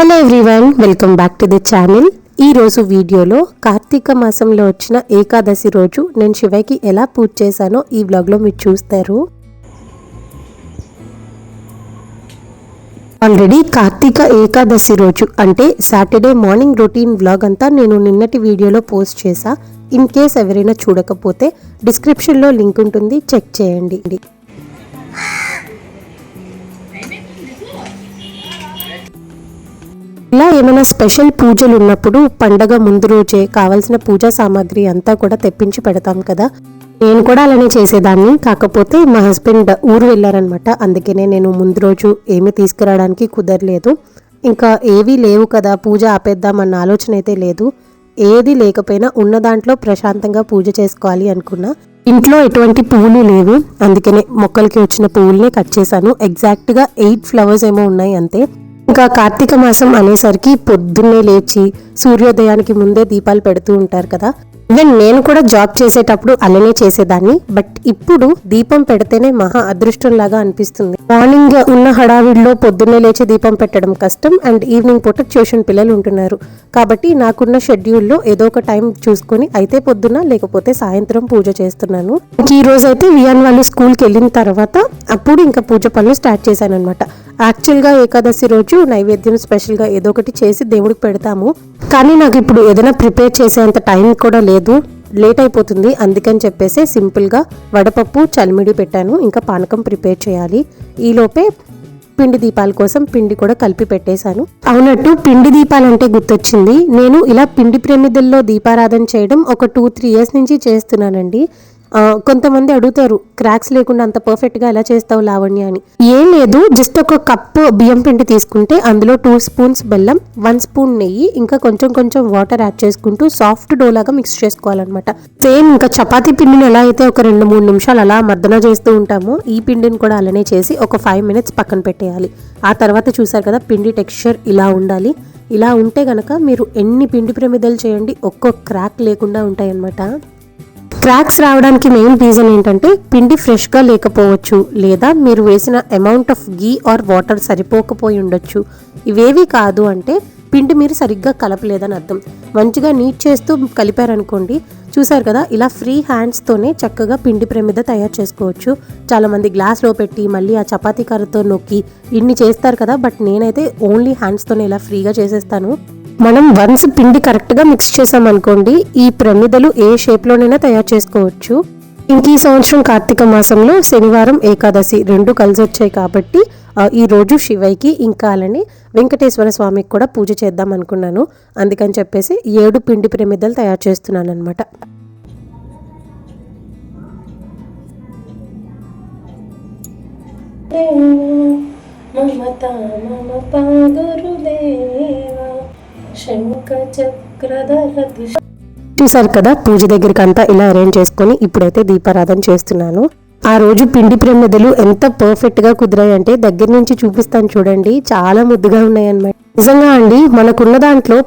Hello everyone welcome back to the channel. ఈ రోజు వీడియోలో కార్తీక మాసంలో వచ్చిన ఏకాదశి రోజు నేను శివకి ఎలా పూజ చేశానో ఈ వ్లాగ్లో మీరు చూస్తారు. ఆల్రెడీ కార్తీక ఏకాదశి రోజు అంటే సాటర్డే మార్నింగ్ రొటీన్ వ్లాగ్ అంతా నేను నిన్నటి వీడియోలో పోస్ట్ చేశా. ఇన్ కేస్ ఎవరైనా చూడకపోతే డిస్క్రిప్షన్లో లింక్ ఉంటుంది చెక్ చేయండి. ఇలా ఏమైనా స్పెషల్ పూజలు ఉన్నప్పుడు పండగ ముందు రోజే కావాల్సిన పూజా సామాగ్రి అంతా కూడా తెప్పించి పెడతాం కదా. నేను కూడా అలానే చేసేదాన్ని. కాకపోతే మా హస్బెండ్ ఊరు వెళ్ళారనమాట. అందుకనే నేను ముందు రోజు ఏమీ తీసుకురావడానికి కుదరలేదు. ఇంకా ఏవీ లేవు కదా పూజ ఆపేద్దామన్న ఆలోచన అయితే లేదు. ఏది లేకపోయినా ఉన్న దాంట్లో ప్రశాంతంగా పూజ చేసుకోవాలి అనుకున్నా. ఇంట్లో ఎటువంటి పువ్వులు లేవు. అందుకనే మొక్కలకి వచ్చిన పువ్వుల్ని కట్ చేశాను. ఎగ్జాక్ట్గా ఎయిట్ ఫ్లవర్స్ ఏమో ఉన్నాయి అంతే. ఇంకా కార్తీక మాసం అనేసరికి పొద్దున్నే లేచి సూర్యోదయానికి ముందే దీపాలు పెడుతూ ఉంటారు కదా. ఈవెన్ నేను కూడా జాబ్ చేసేటప్పుడు అలానే చేసేదాన్ని. బట్ ఇప్పుడు దీపం పెడితేనే మహా అదృష్టం లాగా అనిపిస్తుంది. మార్నింగ్ ఉన్న హడావిడిలో పొద్దున్నే లేచి దీపం పెట్టడం కష్టం అండ్ ఈవినింగ్ పూట ట్యూషన్ పిల్లలు ఉంటున్నారు. కాబట్టి నాకున్న షెడ్యూల్లో ఏదో ఒక టైం చూసుకొని అయితే పొద్దున్న లేకపోతే సాయంత్రం పూజ చేస్తున్నాను. ఈ రోజు అయితే వియాన్ వాళ్ళు స్కూల్కి వెళ్ళిన తర్వాత అప్పుడు ఇంకా పూజ పనులు స్టార్ట్ చేశాను అనమాట యాక్చువల్గా ఏకాదశి రోజు నైవేద్యం స్పెషల్గా ఏదో ఒకటి చేసి దేవుడికి పెడతాము. కానీ నాకు ఇప్పుడు ఏదైనా ప్రిపేర్ చేసేంత టైం కూడా లేదు. లేట్ అయిపోతుంది. అందుకని చెప్పేసి సింపుల్గా వడపప్పు చలిమిడి పెట్టాను. ఇంకా పానకం ప్రిపేర్ చేయాలి. ఈలోపే పిండి దీపాల కోసం పిండి కూడా కలిపి పెట్టేశాను. అవునట్టు పిండి దీపాలంటే గుర్తొచ్చింది. నేను ఇలా పిండి ప్రమిదల్లో దీపారాధన చేయడం ఒక టూ త్రీ ఇయర్స్ నుంచి చేస్తున్నానండి. కొంతమంది అడుగుతారు క్రాక్స్ లేకుండా అంత పర్ఫెక్ట్గా ఎలా చేస్తావు లావణ్య అని. ఏం లేదు జస్ట్ ఒక కప్పు బియ్యం పిండి తీసుకుంటే అందులో టూ స్పూన్స్ బెల్లం వన్ స్పూన్ నెయ్యి ఇంకా కొంచెం కొంచెం వాటర్ యాడ్ చేసుకుంటూ సాఫ్ట్ డో లాగా మిక్స్ చేసుకోవాలన్నమాట. సేమ్ ఇంకా చపాతీ పిండిని ఎలా అయితే ఒక రెండు మూడు నిమిషాలు అలా మర్దన చేస్తూ ఉంటామో ఈ పిండిని కూడా అలానే చేసి ఒక ఫైవ్ మినిట్స్ పక్కన పెట్టేయాలి. ఆ తర్వాత చూసారు కదా పిండి టెక్స్చర్ ఇలా ఉండాలి. ఇలా ఉంటే గనక మీరు ఎన్ని పిండి ప్రమిదలు చేయండి ఒక్కో క్రాక్ లేకుండా ఉంటాయన్నమాట. క్రాక్స్ రావడానికి మెయిన్ రీజన్ ఏంటంటే పిండి ఫ్రెష్గా లేకపోవచ్చు లేదా మీరు వేసిన amount of ghee or water సరిపోకపోయి ఉండొచ్చు. ఇవేవి కాదు అంటే పిండి మీరు సరిగ్గా కలపలేదని అర్థం. మంచిగా నీట్ చేస్తూ కలిపారనుకోండి చూసారు కదా ఇలా ఫ్రీ హ్యాండ్స్తోనే చక్కగా పిండి ప్రమిద తయారు చేసుకోవచ్చు. చాలామంది గ్లాస్లో పెట్టి మళ్ళీ ఆ చపాతీ కర్రతో నొక్కి ఇన్ని చేస్తారు కదా బట్ నేనైతే ఓన్లీ హ్యాండ్స్తోనే ఇలా ఫ్రీగా చేసేస్తాను. మనం వన్స్ పిండి కరెక్ట్గా మిక్స్ చేసాం అనుకోండి ఈ ప్రమిదలు ఏ షేప్లోనైనా తయారు చేసుకోవచ్చు. ఇంక ఈ సంవత్సరం కార్తీక మాసంలో శనివారం ఏకాదశి రెండు కలిసి వచ్చాయి కాబట్టి ఈ రోజు శివయ్యకి ఇంకా అలానే వెంకటేశ్వర స్వామికి కూడా పూజ చేద్దాం అనుకున్నాను. అందుకని చెప్పేసి ఏడు పిండి ప్రమిదలు తయారు చేస్తున్నాను అనమాట మమత మమ చూసారు కదా పూజ దగ్గరికి అంతా ఇలా అరేంజ్ చేసుకొని ఇప్పుడైతే దీపారాధన చేస్తున్నాను. ఆ రోజు పిండి ప్రమిదలు ఎంత పర్ఫెక్ట్గా కుదిరాయి అంటే దగ్గర నుంచి చూపిస్తాను చూడండి చాలా ముద్దుగా ఉన్నాయి అన్నమాట నిజంగా అండి మనకున్న దాంట్లో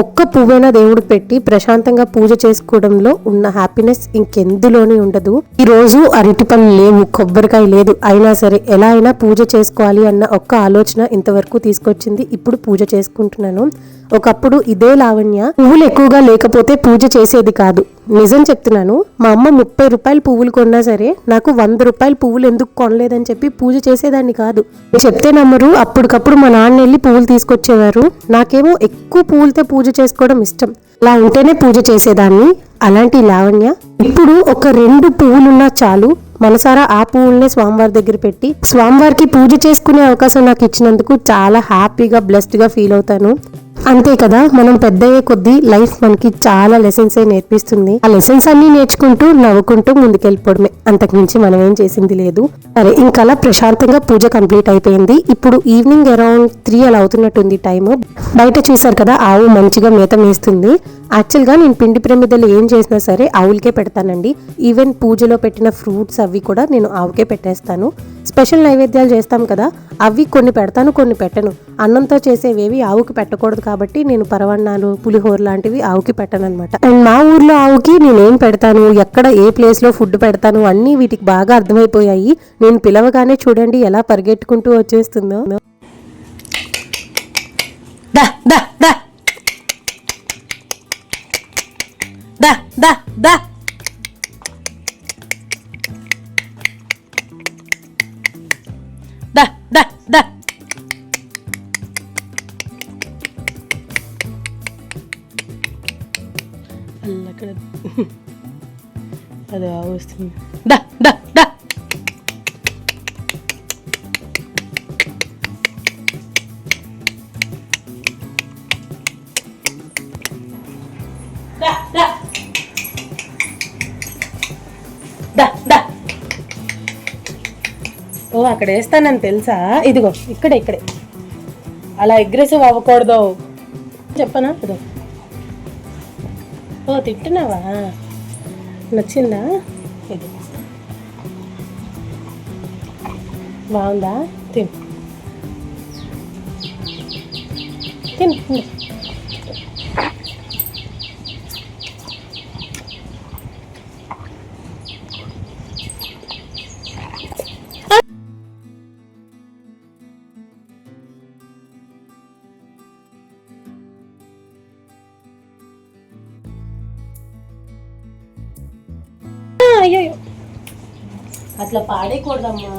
ఒక్క పువ్వైనా దేవుడు పెట్టి ప్రశాంతంగా పూజ చేసుకోవడంలో ఉన్న హ్యాపీనెస్ ఇంకెందులోని ఉండదు. ఈ రోజు అరటి పనులు లేవు కొబ్బరికాయ లేదు అయినా సరే ఎలా అయినా పూజ చేసుకోవాలి అన్న ఒక్క ఆలోచన ఇంతవరకు తీసుకొచ్చింది. ఇప్పుడు పూజ చేసుకుంటున్నాను. ఒకప్పుడు ఇదే లావణ్య పువ్వులు ఎక్కువగా లేకపోతే పూజ చేసేది కాదు. నిజం చెప్తున్నాను మా అమ్మ ముప్పై రూపాయలు పువ్వులు కొన్నా సరే నాకు వంద రూపాయలు పువ్వులు ఎందుకు కొనలేదని చెప్పి పూజ చేసేదాన్ని కాదు. నేను చెప్తే నమ్మరు అప్పటికప్పుడు మా నాన్న వెళ్ళి పువ్వులు తీసుకొచ్చేవారు. నాకేమో ఎక్కువ పువ్వులతో పూజ చేసుకోవడం ఇష్టం. అలా ఉంటేనే పూజ చేసేదాన్ని. అలాంటి లావణ్య ఇప్పుడు ఒక రెండు పువ్వులున్నా చాలు. మనసారా ఆ పువ్వుల్నే స్వామివారి దగ్గర పెట్టి స్వామివారికి పూజ చేసుకునే అవకాశం నాకు ఇచ్చినందుకు చాలా హ్యాపీగా బ్లెస్డ్గా ఫీల్ అవుతాను. అంతే కదా మనం పెద్ద అయ్యే కొద్దీ లైఫ్ మనకి చాలా లెసన్స్ ఏ నేర్పిస్తుంది. ఆ లెసన్స్ అన్ని నేర్చుకుంటూ నవ్వుకుంటూ ముందుకెళ్ళిపోవడమే. అంతకుమించి మనం ఏం చేసింది లేదు. సరే ఇంకా అలా ప్రశాంతంగా పూజ కంప్లీట్ అయిపోయింది. ఇప్పుడు ఈవినింగ్ అరౌండ్ త్రీ అలా అవుతున్నట్టుంది టైం బయట చూసారు కదా ఆవు మంచిగా మేత మేస్తుంది. యాక్చువల్గా నేను పిండి ప్రమిదలు ఏం చేసినా సరే ఆవులకే పెడతానండి. ఈవెన్ పూజలో పెట్టిన ఫ్రూట్స్ అవి కూడా నేను ఆవుకే పెట్టేస్తాను. స్పెషల్ నైవేద్యాలు చేస్తాం కదా అవి కొన్ని పెడతాను కొన్ని పెట్టను. అన్నంతో చేసేవేవి ఆవుకి పెట్టకూడదు కాబట్టి నేను పరవన్నాలు పులిహోర లాంటివి ఆవుకి పెట్టను అనమాట అండ్ మా ఊర్లో ఆవుకి నేనేం పెడతాను ఎక్కడ ఏ ప్లేస్లో ఫుడ్ పెడతాను అన్నీ వీటికి బాగా అర్థమైపోయాయి. నేను పిలవగానే చూడండి ఎలా పరిగెట్టుకుంటూ వచ్చేస్తుందో. దా దా దా దా. దా దా దా. అక్కడ అది వస్తుంది. దా దా దా. దా దా. దా ఓ అక్కడ వేస్తానని తెలుసా? ఇదిగో ఇక్కడే ఇక్కడే. అలా అగ్రెసివ్ అవ్వకూడదు. చెప్పనా? ఇదో ఓ తింటున్నావా? నచ్చిందా? ఇది. బాగుందా? తిను. తిను అట్లా పాడేయకూడదమ్మా.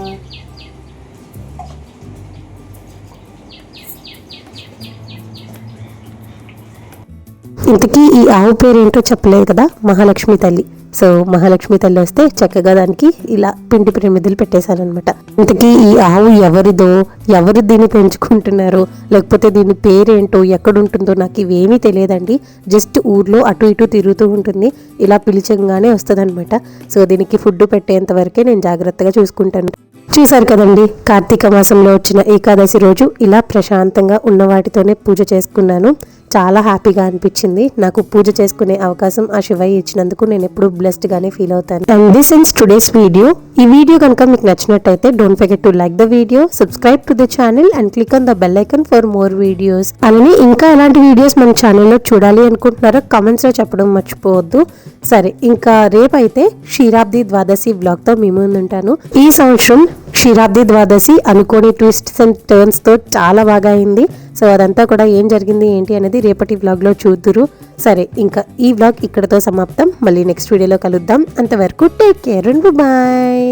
ఇంతకీ ఈ ఆవు పేరు ఏంటో చెప్పలేదు కదా మహాలక్ష్మి తల్లి. సో మహాలక్ష్మి తల్లి వస్తే చక్కగా దానికి ఇలా పిండి పిరమిదలు పెట్టేశారనమాట ఇంతకీ ఈ ఆవు ఎవరిదో ఎవరు దీన్ని పెంచుకుంటున్నారో లేకపోతే దీని పేరేంటో ఎక్కడుంటుందో నాకు ఇవేమీ తెలియదండి. జస్ట్ ఊర్లో అటు ఇటు తిరుగుతూ ఉంటుంది. ఇలా పిలిచంగానే వస్తుంది సో దీనికి ఫుడ్ పెట్టేంత వరకే నేను జాగ్రత్తగా చూసుకుంటాను. చూశారు కదండి కార్తీక మాసంలో వచ్చిన ఏకాదశి రోజు ఇలా ప్రశాంతంగా ఉన్న వాటితోనే పూజ చేసుకున్నాను. చాలా హ్యాపీగా అనిపించింది. నాకు పూజ చేసుకునే అవకాశం ఆ శివయ్య ఇచ్చినందుకు నేను ఎప్పుడు బ్లెస్డ్ గానే ఫీల్ అవుతాను. And this is today's video ఈ వీడియో కనుక మీకు నచ్చినట్టయితే don't forget to like the video subscribe to the channel and click on the bell icon for more videos అలానే ఇంకా ఎలాంటి వీడియోస్ మన ఛానల్లో చూడాలి అనుకుంటున్నారో కమెంట్స్లో చెప్పడం మర్చిపోవద్దు. సరే ఇంకా రేపైతే క్షీరాబ్ది ద్వాదశి బ్లాగ్తో మీ ముందు ఉంటాను. ఈ సంవత్సరం క్షీరాబ్ది ద్వాదశి అనుకోని ట్విస్ట్స్ అండ్ టర్న్స్తో చాలా బాగా అయింది. సో అదంతా కూడా ఏం జరిగింది ఏంటి అనేది రేపటి వ్లాగ్లో చూద్దురు. సరే ఇంకా ఈ వ్లాగ్ ఇక్కడతో సమాప్తం. మళ్ళీ నెక్స్ట్ వీడియోలో కలుద్దాం. అంతవరకు టేక్ కేర్ అండ్ బాయ్